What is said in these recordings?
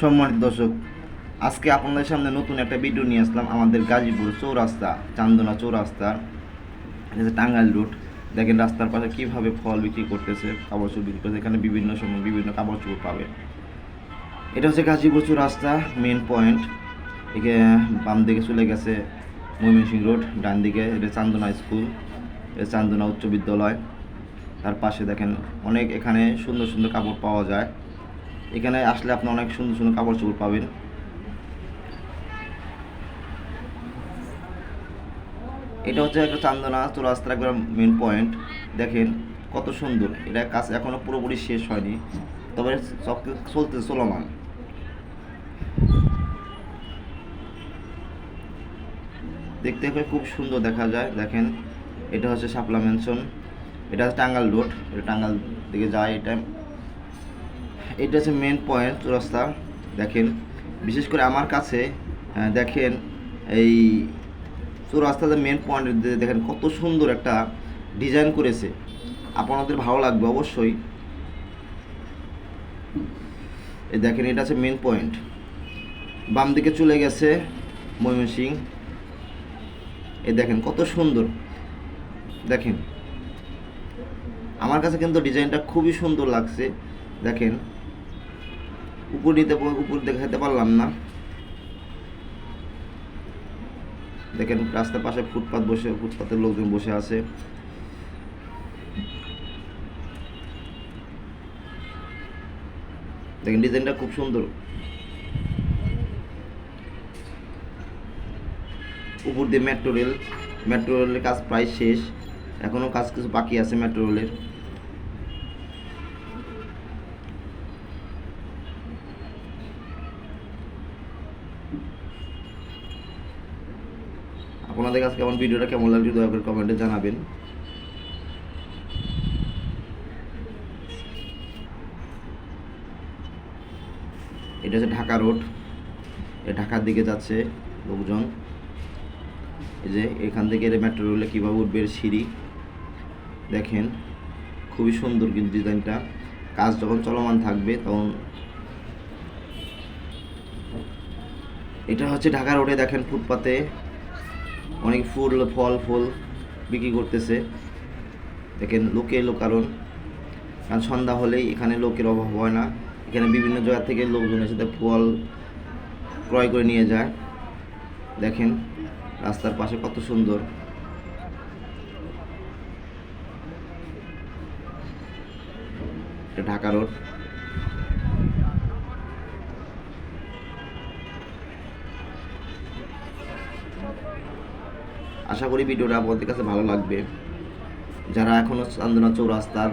সম্মানিত দর্শক, আজকে আপনাদের সামনে নতুন একটা ভিডিও নিয়ে আসলাম আমাদের গাজীপুর চৌরাস্তা, চান্দনা চৌরাস্তা টাঙ্গাইল রুট দেখেন রাস্তার পাশে কীভাবে ফল বিক্রি করতেছে, কাপড় চোপড় বিক্রি করতেছে, এখানে বিভিন্ন সময় বিভিন্ন কাপড় চোপড় পাবে। এটা হচ্ছে গাজীপুর চৌরাস্তা মেন পয়েন্ট একে বাম দিকে চলে গেছে ময়মনসিং রোড ডান দিকে এটা চান্দনা স্কুল এটা চান্দনা উচ্চ বিদ্যালয়। তার পাশে দেখেন অনেক এখানে সুন্দর সুন্দর কাপড় পাওয়া যায়। এখানে আসলে আপনি অনেক সুন্দর সুন্দর কাপড় চোপড় পাবেন। এটা হচ্ছে একটা চান্দনা চৌরাস্তার একবার মেন পয়েন্ট দেখেন কত সুন্দর। এটা কাজ এখনও পুরোপুরি শেষ হয়নি, তবে চলতে চলমান। দেখতে খুব সুন্দর দেখা যায়, দেখেন। এটা হচ্ছে শাপলা মেনশন এটা হচ্ছে টাঙ্গাল রোড এটা টাঙ্গাল দিকে যায় এটা। এটা হচ্ছে মেন পয়েন্ট চৌরাস্তা দেখেন, বিশেষ করে আমার কাছে দেখেন এই চৌরাস্তাতে মেন পয়েন্ট দেখেন কত সুন্দর একটা ডিজাইন করেছে। আপনাদের ভালো লাগবে অবশ্যই। দেখেন, এটা হচ্ছে মেন পয়েন্ট বাম দিকে চলে গেছে ময়মনসিং এ দেখেন, কত সুন্দর। দেখেন, আমার কাছে কিন্তু ডিজাইনটা খুবই সুন্দর লাগছে। দেখেন উপর নিতে উপর দেখাতে পারলাম না। দেখেন, রাস্তার পাশে ফুটপাত বসে, ফুটপাতের লোকজন বসে আছে। দেখেন, ডিজাইনটা খুব সুন্দর। উপর দিয়ে মেট্রো রেল মেট্রো রেলের কাজ প্রায় শেষ। এখনও কাজ কিছু বাকি আছে মেট্রো রেলের আপনাদের কাছে কেমন ভিডিওটা কেমন লাগছে দয়া করে কমেন্টে জানাবেন। এটা হচ্ছে ঢাকা রোড। ঢাকার দিকে যাচ্ছে লোকজন। এই যে এখান থেকে মেট্রো রেলে কীভাবে উঠবে সিঁড়ি। দেখেন, খুবই সুন্দর কিন্তু ডিজাইনটা কাজ যখন চলমান থাকবে, তখন এটা হচ্ছে ঢাকা রোডে দেখেন ফুটপাতে অনেক ফুল, ফল, ফুল বিক্রি করতেছে। দেখেন লোকে এলো কারণ সন্ধ্যা হলেই এখানে লোকের অভাব হয় না। এখানে বিভিন্ন জায়গা থেকে লোকজন তার ফল ক্রয় করে নিয়ে যায়। দেখেন রাস্তার পাশে কত সুন্দর। ঢাকা রোড আশা করি ভিডিওটা আপনাদের কাছে ভালো লাগবে। যারা এখনও চান্দনা চৌরাস্তার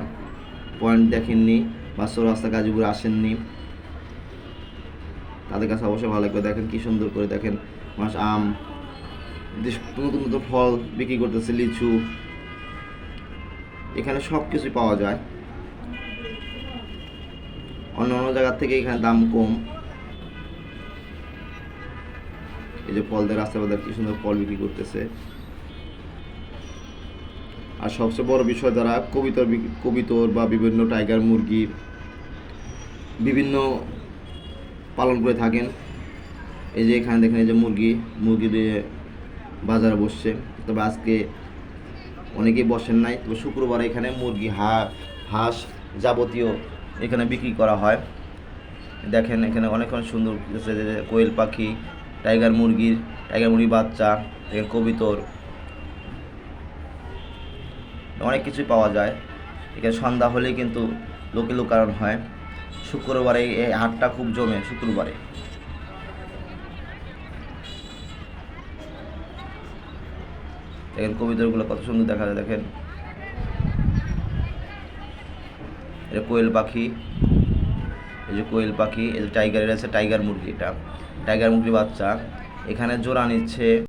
পয়েন্ট দেখেননি বা চৌরাস্তা গাজীপুর আসেননি, তাদের কাছে অবশ্যই ভালো লাগবে। দেখেন কী সুন্দর করে দেখেন মাস আম নতুন নতুন ফল বিক্রি করতেছে, লিচু। এখানে সব কিছুই পাওয়া যায়। অন্য অন্য জায়গার থেকে এখানে দাম কম। এই যে ফল দিয়ে রাস্তা বাজার কি সুন্দর ফল বিক্রি করতেছে। আর সবচেয়ে বড় বিষয় যারা কবিতর কবিতর বা বিভিন্ন টাইগার মুরগি বিভিন্ন পালন করে থাকেন, এই যে এখানে দেখেন এই যে মুরগি মুরগি দিয়ে বাজারে বসছে। তবে আজকে অনেকেই বসেন নাই, তবে শুক্রবার এখানে মুরগি, হা, হাঁস যাবতীয় এখানে বিক্রি করা হয়। দেখেন এখানে অনেক অনেক সুন্দর কোয়েল পাখি, টাইগার মুরগির টাইগার মুরগির বাচ্চা কবিতর। অনেক কিছুই পাওয়া যায়। এখানে সন্ধ্যা হলেই কিন্তু লোকে লোকারণ হয়। শুক্রবারে এই হাটটা খুব জমে, শুক্রবারে। দেখেন কবিতরগুলো কত সুন্দর দেখা যায়, দেখেন। এটা কোয়েল পাখি, এই যে কোয়েল পাখি, এই যে টাইগারের আছে টাইগার মুরগি, এটা টাইগার মুরগির বাচ্চা। এখানে জোড়া নিচ্ছে।